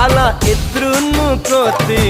ಬಾಲ ಇದ್ರೂ ಕೋತಿ